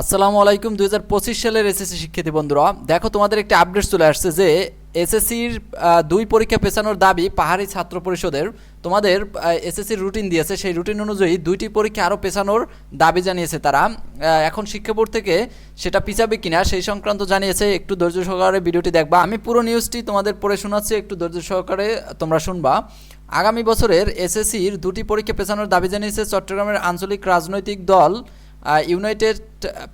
আসসালামু আলাইকুম দু হাজার পঁচিশ সালের এসএসসি শিক্ষার্থী বন্ধুরা। দেখো, তোমাদের একটি আপডেট চলে আসছে যে এসএসসির দুই পরীক্ষা পেছানোর দাবি পাহাড়ি ছাত্র পরিষদের। তোমাদের এসএসসির রুটিন দিয়েছে। সেই রুটিন অনুযায়ী দুইটি পরীক্ষা আরও পেছানোর দাবি জানিয়েছে তারা। এখন শিক্ষা বোর্ড থেকে সেটা পিছাবে কিনা সেই সংক্রান্ত জানিয়েছে। একটু ধৈর্য সহকারে ভিডিওটি দেখবা। আমি পুরো নিউজটি তোমাদের পড়ে শোনাচ্ছি, একটু ধৈর্য সহকারে তোমরা শুনবা। আগামী বছরের এসএসসির দুটি পরীক্ষা পেছানোর দাবি জানিয়েছে চট্টগ্রামের আঞ্চলিক রাজনৈতিক দল ইউনাইটেড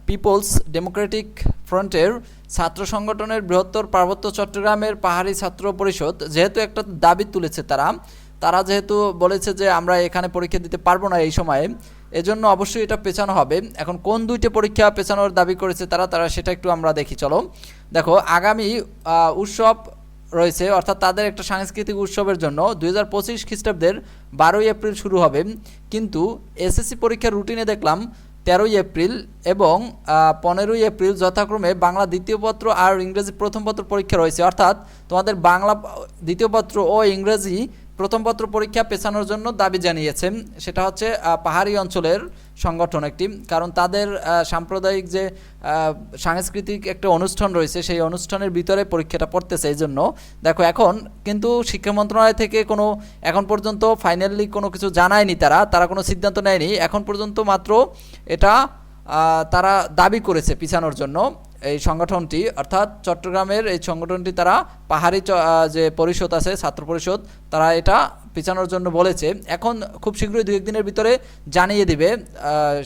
পিপলস ডেমোক্রেটিক ফ্রন্টের ছাত্র সংগঠনের বৃহত্তর পার্বত্য চট্টগ্রামের পাহাড়ি ছাত্র পরিষদ, যেহেতু একটা দাবি তুলেছে তারা তারা যেহেতু বলেছে যে আমরা এখানে পরীক্ষা দিতে পারব না এই সময়ে, এজন্য অবশ্যই এটা পেছানো হবে। এখন কোন দুইটি পরীক্ষা পেছানোর দাবি করেছে তারা তারা সেটা একটু আমরা দেখি, চলো। দেখো, আগামী উৎসব রয়েছে, অর্থাৎ তাদের একটা সাংস্কৃতিক উৎসবের জন্য দুই হাজার পঁচিশ খ্রিস্টাব্দের বারোই এপ্রিল শুরু হবে। কিন্তু এসএসসি পরীক্ষার রুটিনে দেখলাম তেরোই এপ্রিল এবং পনেরোই এপ্রিল যথাক্রমে বাংলা দ্বিতীয় পত্র আর ইংরেজি প্রথম পত্র পরীক্ষা রয়েছে। অর্থাৎ তোমাদের বাংলা দ্বিতীয় পত্র ও ইংরেজি প্রথম পত্র পরীক্ষা পেছানোর জন্য দাবি জানিয়েছেন সেটা হচ্ছে পাহাড়ি অঞ্চলের সংগঠন একটি। কারণ তাদের সাম্প্রদায়িক যে সাংস্কৃতিক একটা অনুষ্ঠান রয়েছে, সেই অনুষ্ঠানের ভিতরে পরীক্ষাটা পড়তেছে। এই জন্য দেখো, এখন কিন্তু শিক্ষা মন্ত্রণালয় থেকে কোনো, এখন পর্যন্ত ফাইনালি কোনো কিছু জানায়নি তারা তারা কোনো সিদ্ধান্ত নেয়নি। এখন পর্যন্ত মাত্র এটা তারা দাবি করেছে পিছানোর জন্য। এই সংগঠনটি, অর্থাৎ চট্টগ্রামের এই সংগঠনটি তারা পাহাড়ি যে পরিষদ আছে, ছাত্র পরিষদ, তারা এটা পিছানোর জন্য বলেছে। এখন খুব শীঘ্রই দু একদিনের ভিতরে জানিয়ে দিবে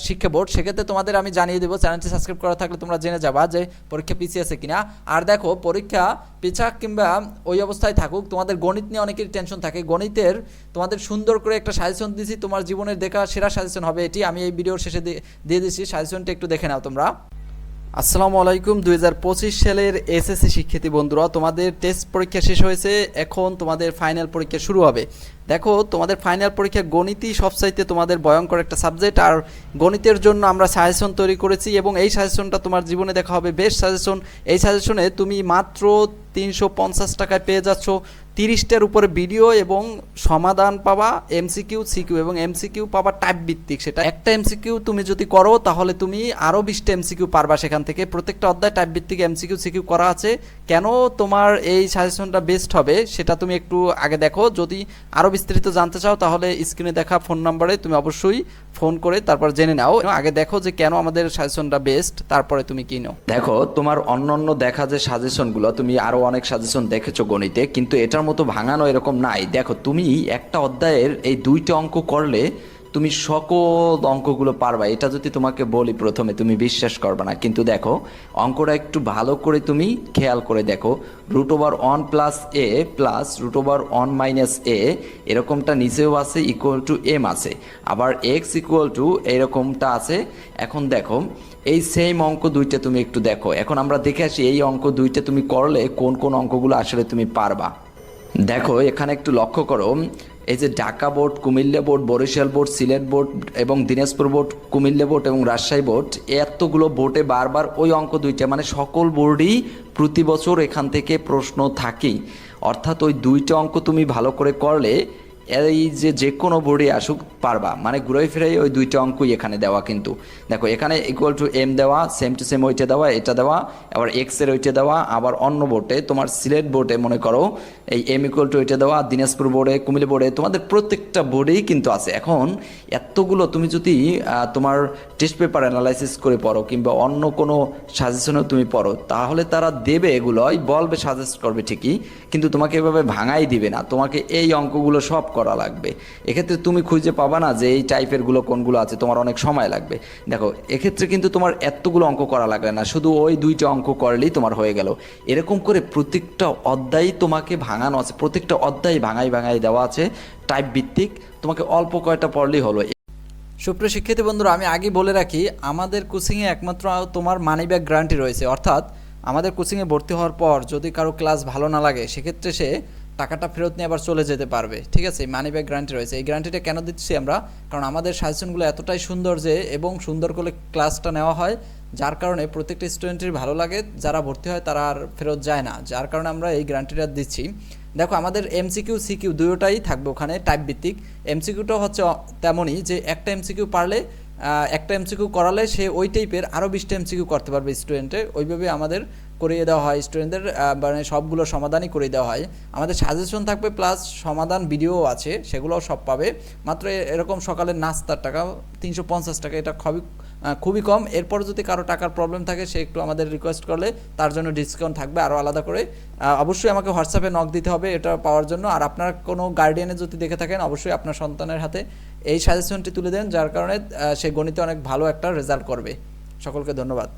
শিক্ষা বোর্ড। সেক্ষেত্রে তোমাদের আমি জানিয়ে দেবো, চ্যানেলটি সাবস্ক্রাইব করা থাকলে তোমরা জেনে যাবা যে পরীক্ষা পিছিয়ে আছে কিনা। আর দেখো, পরীক্ষা পিছাক কিংবা ওই অবস্থায় থাকুক, তোমাদের গণিত নিয়ে অনেকের টেনশন থাকে। গণিতের তোমাদের সুন্দর করে একটা সাজেশন দিয়েছি তোমার জীবনের দেখা সেরা সাজেশন হবে এটি। আমি এই ভিডিওর শেষে দিয়ে দিয়ে দিচ্ছি সাজেশনটা একটু দেখে নাও তোমরা। আসসালামু আলাইকুম। দুই হাজার পঁচিশ সালের এসএসসি শিক্ষার্থী বন্ধুরা, তোমাদের টেস্ট পরীক্ষা শেষ হয়েছে। এখন তোমাদের ফাইনাল পরীক্ষা শুরু হবে। দেখো, তোমাদের ফাইনাল পরীক্ষা গণিতই সবচাইতে তোমাদের ভয়ঙ্কর একটা সাবজেক্ট আর গণিতের জন্য আমরা সাজেশন তৈরি করেছি এবং এই সাজেশনটা তোমার জীবনে দেখা হবে। বেস্ট সাজেশন এই সাজেশনে তুমি মাত্র তিনশো পঞ্চাশ টাকায় পেয়ে যাচ্ছ। তিরিশটার উপরে ভিডিও এবং সমাধান পাবা এমসিকিউ সিকিউ এবং এমসিকিউ পাবা টাইপ ভিত্তিক সেটা। একটা এমসিকিউ তুমি যদি করো, তাহলে তুমি আরও বিশটা এমসিকিউ পারবা সেখান থেকে। প্রত্যেকটা অধ্যায় টাইপ ভিত্তিক এমসিকিউ সিকিউ করা আছে। কেন তোমার এই সাজেশনটা বেস্ট হবে, সেটা তুমি একটু আগে দেখো। যদি আরও বিস্তারিত জানতে চাও, তাহলে স্ক্রিনে দেখা ফোন নাম্বারে তুমি অবশ্যই ফোন করে তারপর জেনে নাও আগে দেখো যে কেন আমাদের সাজেশনটা বেস্ট, তারপরে তুমি কিনো দেখো, তোমার অন্য অন্য দেখা যে সাজেশনগুলো, তুমি আরও অনেক সাজেশন দেখেছ গণিতে, কিন্তু এটার মতো ভাঙানো এরকম নাই। দেখো, তুমি একটা অধ্যায়ের এই দুইটা অঙ্ক করলে তুমি সকল অঙ্কগুলো পারবা। এটা যদি তোমাকে বলি প্রথমে, তুমি বিশ্বাস করবে না। কিন্তু দেখো, অঙ্কটা একটু ভালো করে তুমি খেয়াল করে দেখো। Root over one plus A plus root over one minus A, এরকমটা নিচেও আছে ইকুয়াল টু এম আছে। আবার এক্স ইকুয়াল টু এরকমটা আছে। এখন দেখো, এই সেম অঙ্ক দুইটা তুমি একটু দেখো। এখন আমরা দেখে আসি, এই অঙ্ক দুইটা তুমি করলে কোন কোন অঙ্কগুলো আসলে তুমি পারবা। দেখো, এখানে একটু লক্ষ্য করো। এই যে Dhaka board, Comilla board, Barishal board, Sylhet board এবং দিনাজপুর বোর্ড, কুমিল্লা বোর্ড এবং রাজশাহী বোর্ড এতগুলো বোর্ডে বারবার ওই অঙ্ক দুইটা মানে সকল বোর্ডই প্রতি বছর এখান থেকে প্রশ্ন থাকেই। অর্থাৎ ওই দুইটা অঙ্ক তুমি ভালো করে করলে এই যে যে কোনো বোর্ডে আসুক, পারবা। মানে ঘুরে ফিরে ওই দুইটা অঙ্কই এখানে দেওয়া কিন্তু। দেখো, এখানে ইকুয়াল টু এম দেওয়া সেম টু সেম ওইটা দেওয়া, এটা দেওয়া, আবার এক্সের ওইটা দেওয়া, আবার অন্য বোর্ডে তোমার সিলেট বোর্ডে মনে করো, এই এম ইকুয়াল টু ওইটা দেওয়া, দিনাজপুর বোর্ডে কুমিল্লা বোর্ডে তোমাদের প্রত্যেকটা বোর্ডেই কিন্তু আছে। এখন এতগুলো তুমি যদি তোমার টেস্ট পেপার অ্যানালাইসিস করে পড়ো, কিংবা অন্য কোনো সাজেশনও তুমি পড়ো, তাহলে তারা দেবে এগুলোই, বলবে সাজেস্ট করবে ঠিকই, কিন্তু তোমাকে এভাবে ভাঙাই দিবে না। তোমাকে এই অঙ্কগুলো সব করা লাগবে। এক্ষেত্রে তুমি খুঁজে পাবা না যে এই টাইপেরগুলো কোনগুলো আছে, তোমার অনেক সময় লাগবে। দেখো, এক্ষেত্রে কিন্তু তোমার এতগুলো অঙ্ক করা লাগবে না, শুধু ওই দুইটা অঙ্ক করলেই তোমার হয়ে গেল। এরকম করে প্রত্যেকটা অধ্যায় তোমাকে ভাঙানো আছে, প্রত্যেকটা অধ্যায় ভাঙাই ভাঙাই দেওয়া আছে টাইপ ভিত্তিক। তোমাকে অল্প কয়টা পড়লেই হলো। সুপ্রিয় শিক্ষার্থী বন্ধুরা, আমি আগে বলে রাখি, আমাদের কোচিংয়ে একমাত্র তোমার মানি ব্যাগ গ্যারান্টি রয়েছে। অর্থাৎ আমাদের কোচিংয়ে ভর্তি হওয়ার পর যদি কারও ক্লাস ভালো না লাগে, সেক্ষেত্রে সে টাকাটা ফেরত নিয়ে আবার চলে যেতে পারবে। ঠিক আছে? মানি ব্যাগ গ্যারান্টি রয়েছে। এই গ্যারান্টিটা কেন দিচ্ছি আমরা? কারণ আমাদের সাজেশনগুলো এতটাই সুন্দর যে, এবং সুন্দর করে ক্লাসটা নেওয়া হয়, যার কারণে প্রত্যেকটা স্টুডেন্টের ভালো লাগে। যারা ভর্তি হয়, তারা আর ফেরত যায় না। যার কারণে আমরা এই গ্যারান্টিটা দিচ্ছি। দেখো, আমাদের এমসিকিউ সিকিউ দুটোটাই থাকবে ওখানে টাইপ ভিত্তিক। এমসিকিউটা হচ্ছে তেমনই যে, একটা এমসিকিউ পারলে একটা এমসিকিউ করালে সে ওই টাইপের আরও বিশটা এমসিকিউ করতে পারবে স্টুডেন্টে ওইভাবে আমাদের করিয়ে দেওয়া হয় স্টুডেন্টদের মানে সবগুলো সমাধানই করে দেওয়া হয়। আমাদের সাজেশন থাকবে প্লাস সমাধান ভিডিও আছে, সেগুলোও সব পাবে। মাত্র এরকম সকালে নাস্তার টাকা, তিনশো পঞ্চাশ টাকা, এটা খুবই খুবই কম। এরপর যদি কারও টাকার প্রবলেম থাকে, সে একটু আমাদের রিকোয়েস্ট করলে তার জন্য ডিসকাউন্ট থাকবে আরও আলাদা করে। অবশ্যই আমাকে হোয়াটসঅ্যাপে নক দিতে হবে এটা পাওয়ার জন্য। আর আপনার কোনো গার্ডিয়ানে যদি দেখে থাকেন, অবশ্যই আপনার সন্তানের হাতে এই সাজেশনটি তুলে দেন, যার কারণে সে গণিতে অনেক ভালো একটা রেজাল্ট করবে। সকলকে ধন্যবাদ।